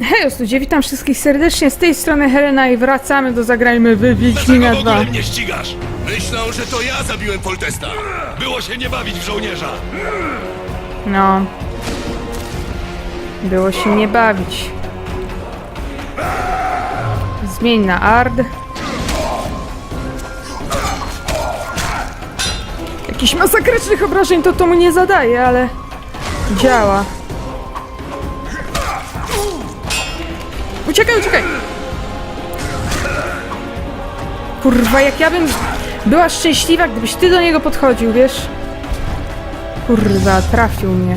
Hej, ludzie, witam wszystkich serdecznie. Z tej strony Helena i wracamy do Zagrajmy w Wiedźmina Dlaczego w 2. ogóle mnie ścigasz? Że to ja zabiłem Foltesta. Było się nie bawić w żołnierza. No. Było się nie bawić. Zmień na Ard. Jakichś masakrycznych obrażeń to to mu nie zadaje, ale działa. Uciekaj, uciekaj! Kurwa, jak ja bym była szczęśliwa, gdybyś ty do niego podchodził, wiesz? Kurwa, trafił mnie.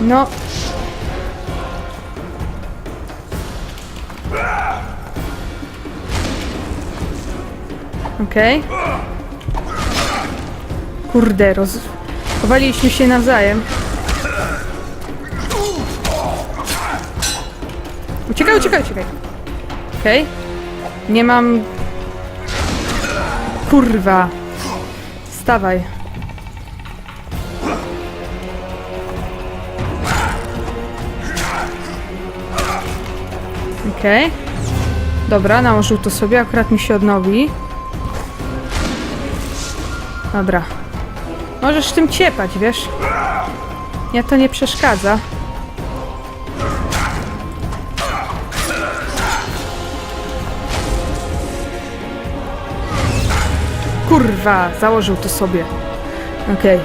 No. Okej. Kurde, roz... Powaliliśmy się nawzajem. Uciekaj, uciekaj, uciekaj. Okej. Nie mam... Kurwa. Stawaj. Okej. Dobra, nałożył to sobie, akurat mi się odnowi. Dobra. Możesz tym ciepać, wiesz? Ja to nie przeszkadza. Kurwa, założył to sobie. Okej.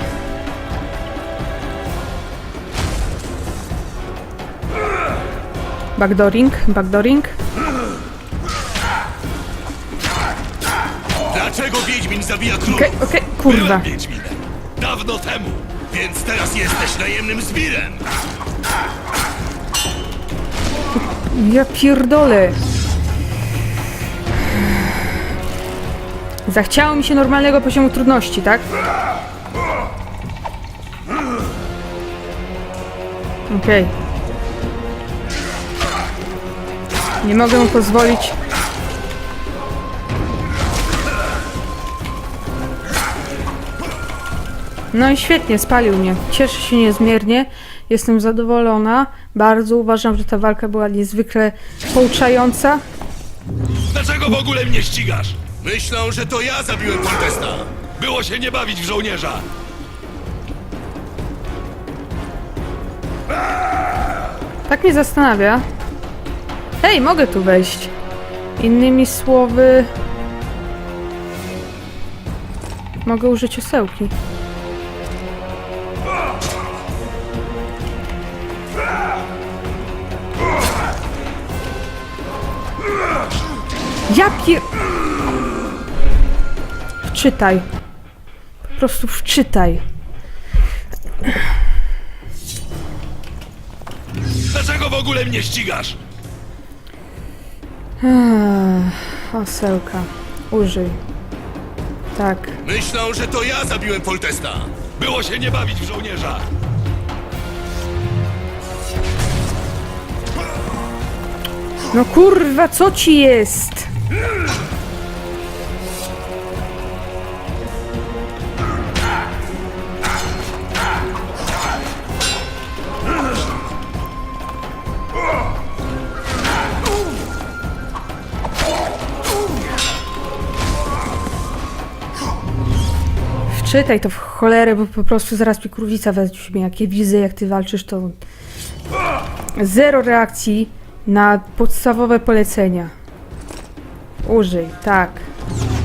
Backdooring, backdooring. Dlaczego Wiedźmin zabija królów? Okej, okej, kurwa. Byłem Wiedźminem. Dawno temu. Więc teraz jesteś najemnym zbirem. Ja pierdolę. Zachciało mi się normalnego poziomu trudności, tak? Okej. Nie mogę mu pozwolić. No i świetnie, spalił mnie. Cieszę się niezmiernie. Jestem zadowolona. Bardzo uważam, że ta walka była niezwykle pouczająca. Dlaczego w ogóle mnie ścigasz? Myślą, że to ja zabiłem Foltesta. Było się nie bawić w żołnierza. Tak mnie zastanawia. Hej, mogę tu wejść. Innymi słowy... Mogę użyć osełki. Ja pier... Wczytaj. Po prostu wczytaj. Dlaczego w ogóle mnie ścigasz? Osełka. Użyj. Tak. Myślą, że to ja zabiłem Foltesta. Było się nie bawić w żołnierza. No kurwa, co ci jest? Wczytaj to w cholerę, bo po prostu zaraz mi kurwica weźmie. Jak ja widzę, jak ty walczysz, to Zero reakcji na podstawowe polecenia. Użyj, tak.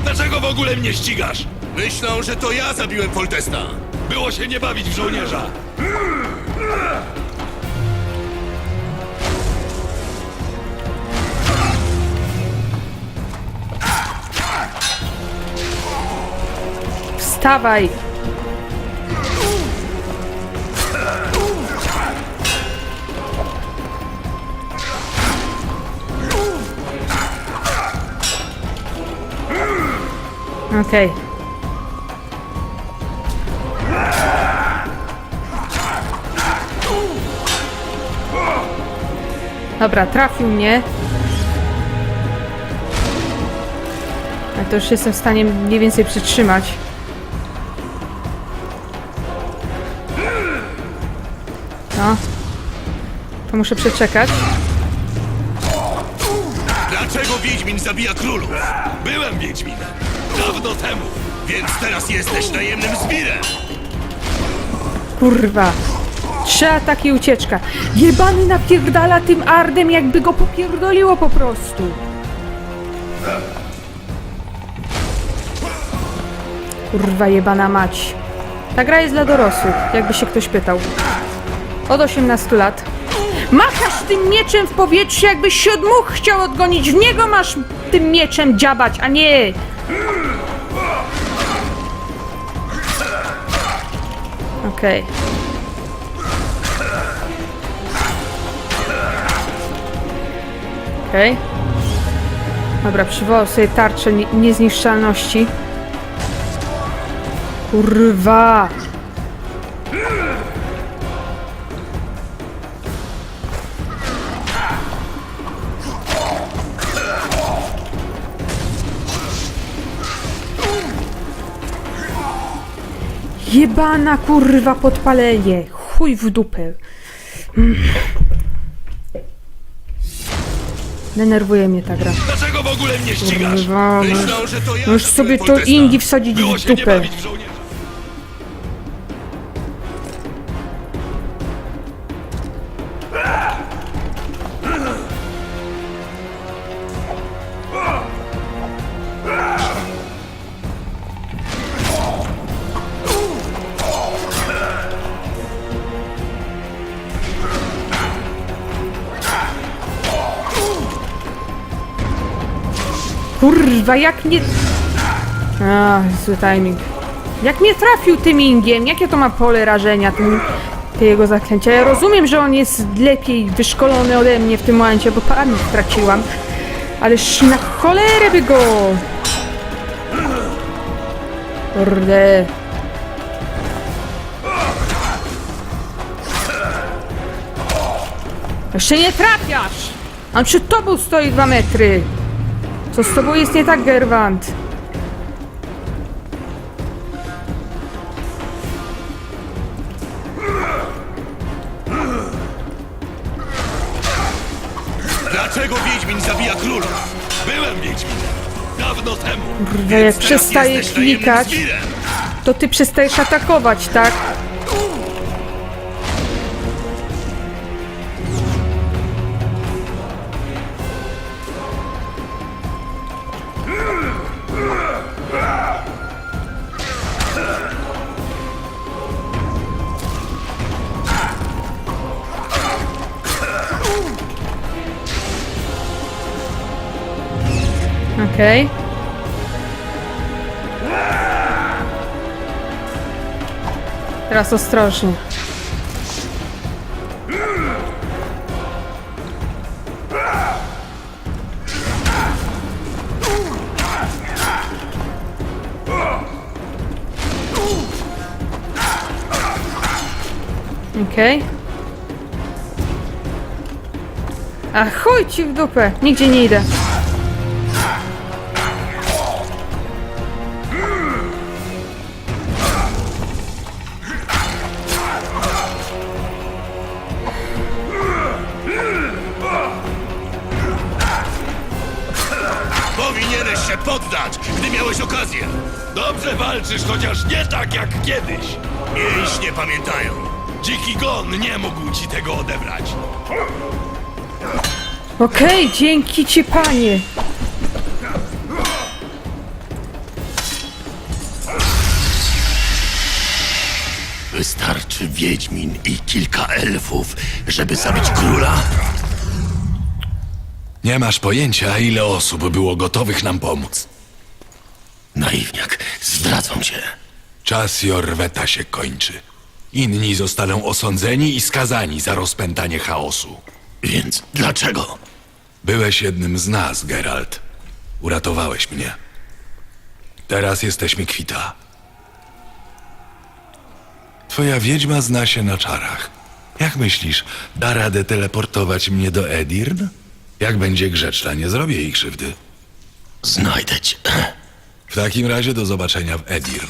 Dlaczego w ogóle mnie ścigasz? Myślą, że to ja zabiłem Foltesta. Było się nie bawić w żołnierza. Wstawaj! Okej. Dobra, trafił mnie. Ale to już jestem w stanie mniej więcej przytrzymać. No. To muszę przeczekać. Dlaczego Wiedźmin zabija królów? Byłem Wiedźminem. Dawno temu. Więc teraz jesteś najemnym zbirem! Kurwa. Trzy ataki i ucieczka. Jebany napierdala tym ardem, jakby go popierdoliło po prostu. Kurwa jebana mać. Ta gra jest dla dorosłych, jakby się ktoś pytał. Od 18 lat. Machasz tym mieczem w powietrzu, jakbyś się chciał odgonić. W niego masz tym mieczem dziabać, a nie... Okej. Okej. Dobra, przywołał sobie tarczę nie- niezniszczalności. Kurwa! Jebana kurwa podpalenie! Chuj w dupę! Mm. Denerwuje mnie ta gra. Dlaczego w ogóle mnie ścigasz? Kurwa, możesz, Myślą, że to ja możesz zabiłem sobie to. Ingi wsadzić w dupę. Kurwa, jak nie... A, zły timing. Jak mnie trafił tym ingiem? Jakie to ma pole rażenia, tym, te jego zaklęcia? Ja rozumiem, że on jest lepiej wyszkolony ode mnie w tym momencie, bo pamięć straciłam. Ależ na cholerę by go... Kurde. Jeszcze nie trafiasz! On przed tobą stoi dwa metry. Co z tobą jest nie tak, Gerwant? Dlaczego Wiedźmin zabija królów? Byłem Wiedźminem. Dawno temu. Kurwa, jak przestaje klikać, to ty przestajesz atakować, tak? Okej. Teraz ostrożnie. Okej. A chuj ci w dupę, nigdzie nie idę. Powinieneś się poddać, gdy miałeś okazję! Dobrze walczysz, chociaż nie tak jak kiedyś. Mięśnie pamiętają. Dziki gon nie mógł ci tego odebrać. Okej, dzięki ci panie. Wystarczy Wiedźmin i kilka elfów, żeby zabić króla? Nie masz pojęcia, ile osób było gotowych nam pomóc. Naiwniak, zdradzą cię. Czas Jorweta się kończy. Inni zostaną osądzeni i skazani za rozpętanie chaosu. Więc dlaczego? Byłeś jednym z nas, Geralt. Uratowałeś mnie. Teraz jesteśmy kwita. Twoja wiedźma zna się na czarach. Jak myślisz, da radę teleportować mnie do Edirn? Jak będzie grzeczna, nie zrobię jej krzywdy. Znajdę cię. W takim razie do zobaczenia w Edirn.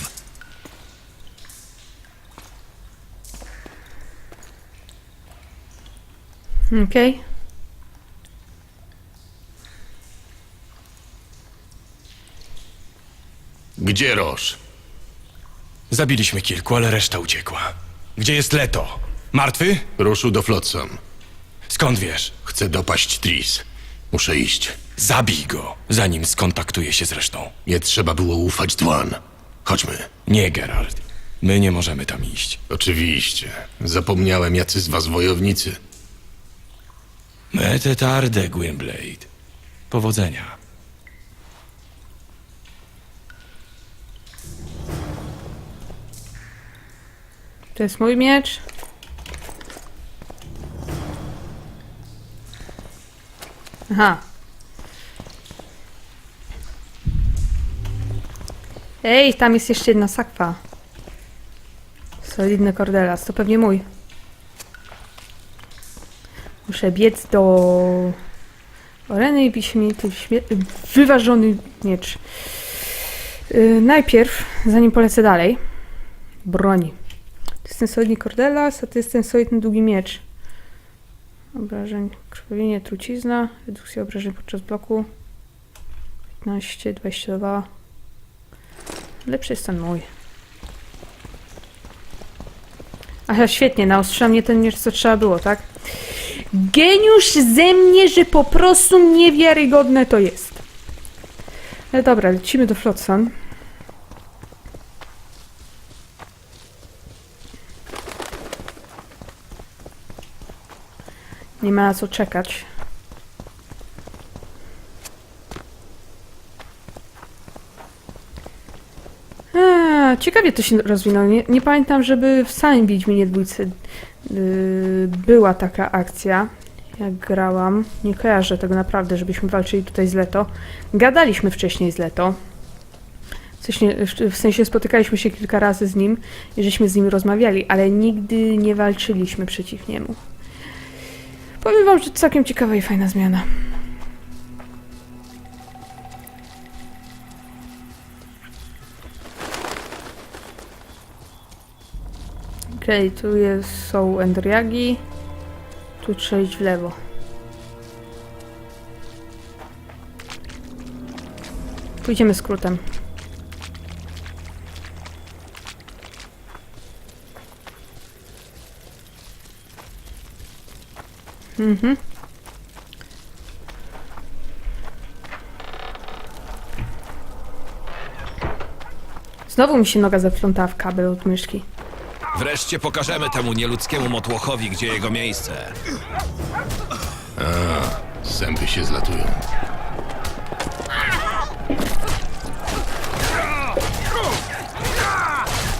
Okej. Gdzie Roż? Zabiliśmy kilku, ale reszta uciekła. Gdzie jest Leto? Martwy? Ruszył do Flotsam. Skąd wiesz? Chcę dopaść Tris. Muszę iść. Zabij go, zanim skontaktuje się z resztą. Nie trzeba było ufać Dwan. Chodźmy. Nie, Geralt. My nie możemy tam iść. Oczywiście. Zapomniałem, jacy z was wojownicy. Mete tarde, Gwynblade. Powodzenia. To jest mój miecz. Aha. Ej, tam jest jeszcze jedna sakwa. Solidny kordelas, to pewnie mój. Muszę biec do areny i wyśmienity, śmie- wyważony miecz. Yy, najpierw, zanim polecę dalej, broni. To jest ten solidny kordelas, a to jest ten solidny długi miecz. Obrażeń, krwawienie, trucizna, redukcja obrażeń podczas bloku. 15, 22. Lepszy jest ten mój. Aha, świetnie, naostrzyła mnie ten miecz, co trzeba było, tak? Geniusz ze mnie, że po prostu niewiarygodne to jest. Ale dobra, lecimy do Flotsam. Nie ma na co czekać. Ciekawie to się rozwinęło. Nie, nie pamiętam, żeby w samym Wiedźminie dwójce yy, była taka akcja, jak grałam. Nie kojarzę tego naprawdę, żebyśmy walczyli tutaj z Leto. Gadaliśmy wcześniej z Leto. W sensie, w sensie spotykaliśmy się kilka razy z nim i żeśmy z nim rozmawiali, ale nigdy nie walczyliśmy przeciw niemu. Powiem wam, że to całkiem ciekawa i fajna zmiana. Okej, tu jest, są Endriagi. Tu trzeba iść w lewo. Pójdziemy skrótem. Mhm. Znowu mi się noga zaplątała w kabel od myszki. Wreszcie pokażemy temu nieludzkiemu motłochowi, gdzie jego miejsce. Zęby się zlatują.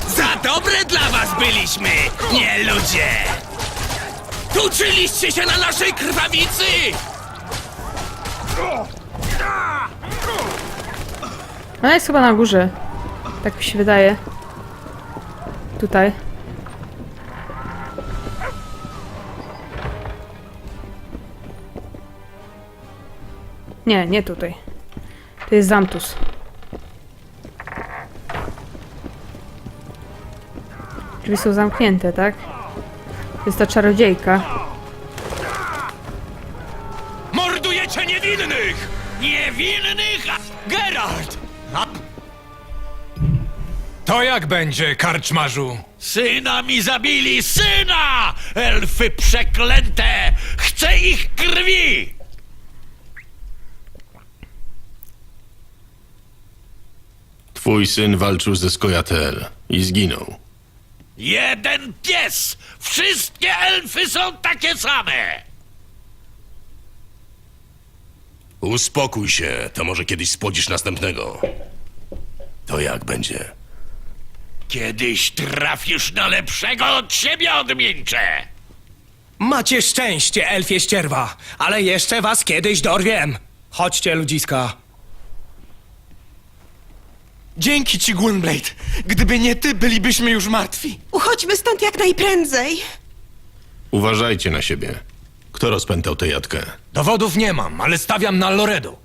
Za dobre dla was byliśmy, nie ludzie! Tuczyliście się na naszej krwawicy! Ona jest chyba na górze. Tak mi się wydaje. Tutaj. Nie, nie tutaj. To jest Zamtus. Drzwi są zamknięte, tak? Jest ta czarodziejka. Mordujecie niewinnych! Niewinnych! Geralt! To jak będzie, karczmarzu? Syna mi zabili! Syna! Elfy przeklęte! Chcę ich krwi! Twój syn walczył ze Skojatel i zginął. Jeden pies! Wszystkie elfy są takie same! Uspokój się, to może kiedyś spodzisz następnego. To jak będzie? Kiedyś trafisz na lepszego od siebie, odmieńcze! Macie szczęście, elfie ścierwa, ale jeszcze was kiedyś dorwiem. Chodźcie, ludziska. Dzięki ci, Gwynblade. Gdyby nie ty, bylibyśmy już martwi. Uchodźmy stąd jak najprędzej. Uważajcie na siebie. Kto rozpętał tę jatkę? Dowodów nie mam, ale stawiam na Loredo.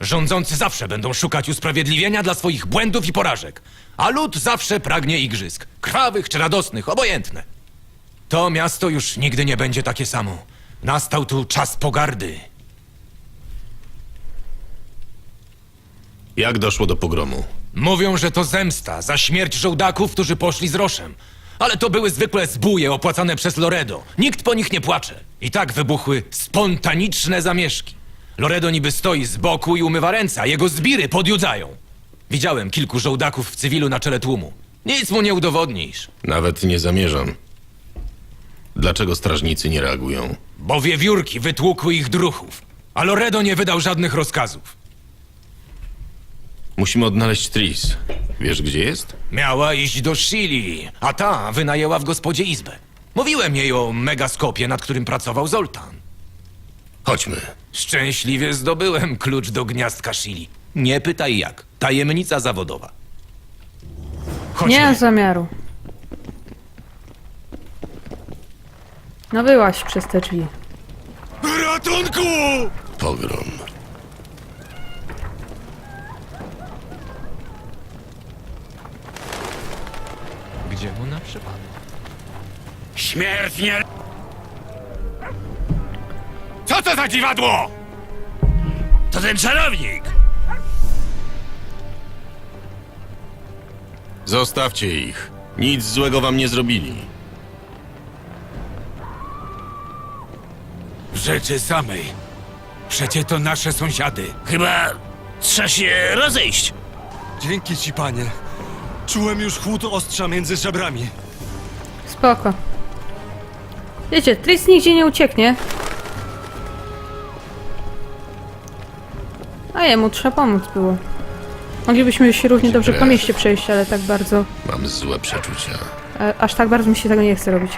Rządzący zawsze będą szukać usprawiedliwienia dla swoich błędów i porażek, a lud zawsze pragnie igrzysk. Krwawych czy radosnych, obojętne. To miasto już nigdy nie będzie takie samo. Nastał tu czas pogardy. Jak doszło do pogromu? Mówią, że to zemsta za śmierć żołdaków, którzy poszli z Roszem. Ale to były zwykłe zbóje opłacane przez Loredo. Nikt po nich nie płacze. I tak wybuchły spontaniczne zamieszki. Loredo niby stoi z boku i umywa ręce, a jego zbiry podjudzają. Widziałem kilku żołdaków w cywilu na czele tłumu. Nic mu nie udowodnisz, Nawet nie zamierzam. Dlaczego strażnicy nie reagują? bo wiewiórki wytłukły ich druchów. A Loredo nie wydał żadnych rozkazów. Musimy odnaleźć Tris. Wiesz, gdzie jest? Miała iść do Shili, a ta wynajęła w gospodzie izbę. Mówiłem jej o megaskopie, nad którym pracował Zoltan. Chodźmy. Szczęśliwie zdobyłem klucz do gniazdka Shili. Nie pytaj jak. Tajemnica zawodowa. Chodźmy. Nie mam zamiaru. No byłaś przez te drzwi. Ratunku! Pogrom. Przypadek? Śmierć nie... Co to za dziwadło? To ten czarownik! Zostawcie ich. Nic złego wam nie zrobili. W rzeczy samej. Przecie to nasze sąsiady. Chyba trzeba się rozejść. Dzięki ci, panie. Czułem już chłód ostrza między żebrami. Spoko. Wiecie, Tris nigdzie nie ucieknie. A jemu trzeba pomóc było. Moglibyśmy się równie dobrze po mieście przejść, ale tak bardzo... Mam złe przeczucia. e, Aż tak bardzo mi się tego nie chce robić.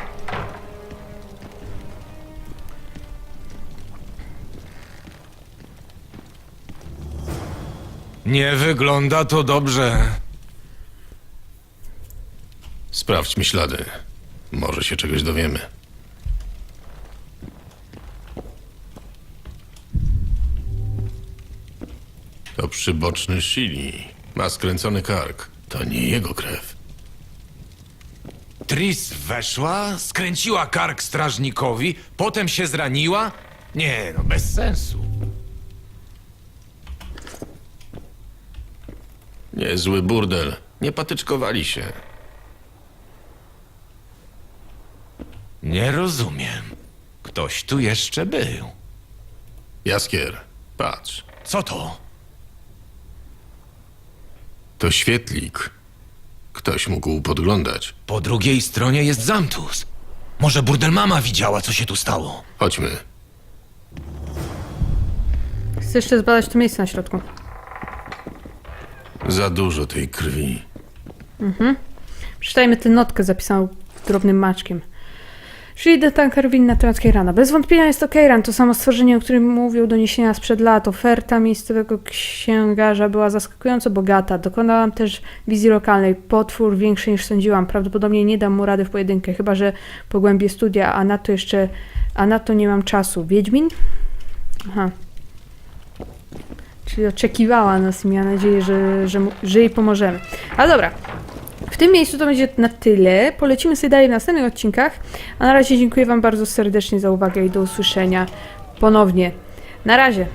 Nie wygląda to dobrze. Sprawdźmy ślady. Może się czegoś dowiemy. To przyboczny Shili. Ma skręcony kark. To nie jego krew. Tris weszła, skręciła kark strażnikowi, potem się zraniła? Nie, no bez sensu. Niezły burdel. Nie patyczkowali się. Nie rozumiem. Ktoś tu jeszcze był. Jaskier, patrz. Co to? To świetlik. Ktoś mógł podglądać. Po drugiej stronie jest Zamtus. Może burdel mama widziała, co się tu stało. Chodźmy. Chcę jeszcze zbadać to miejsce na środku. Za dużo tej krwi. Przeczytajmy tę notkę zapisaną drobnym maczkiem. Czyli Detan Kerwin na Keirana. Bez wątpienia jest to Keiran, to samo stworzenie, o którym mówił doniesienia sprzed lat. Oferta miejscowego księgarza była zaskakująco bogata. Dokonałam też wizji lokalnej. Potwór większy niż sądziłam. Prawdopodobnie nie dam mu rady w pojedynkę, chyba że pogłębię studia, a na to jeszcze, a na to nie mam czasu. Wiedźmin? Aha. Czyli oczekiwała nas i miała nadzieję, że, że, że jej pomożemy. Ale dobra, w tym miejscu to będzie na tyle. Polecimy sobie dalej w następnych odcinkach. A na razie dziękuję Wam bardzo serdecznie za uwagę i do usłyszenia ponownie. Na razie.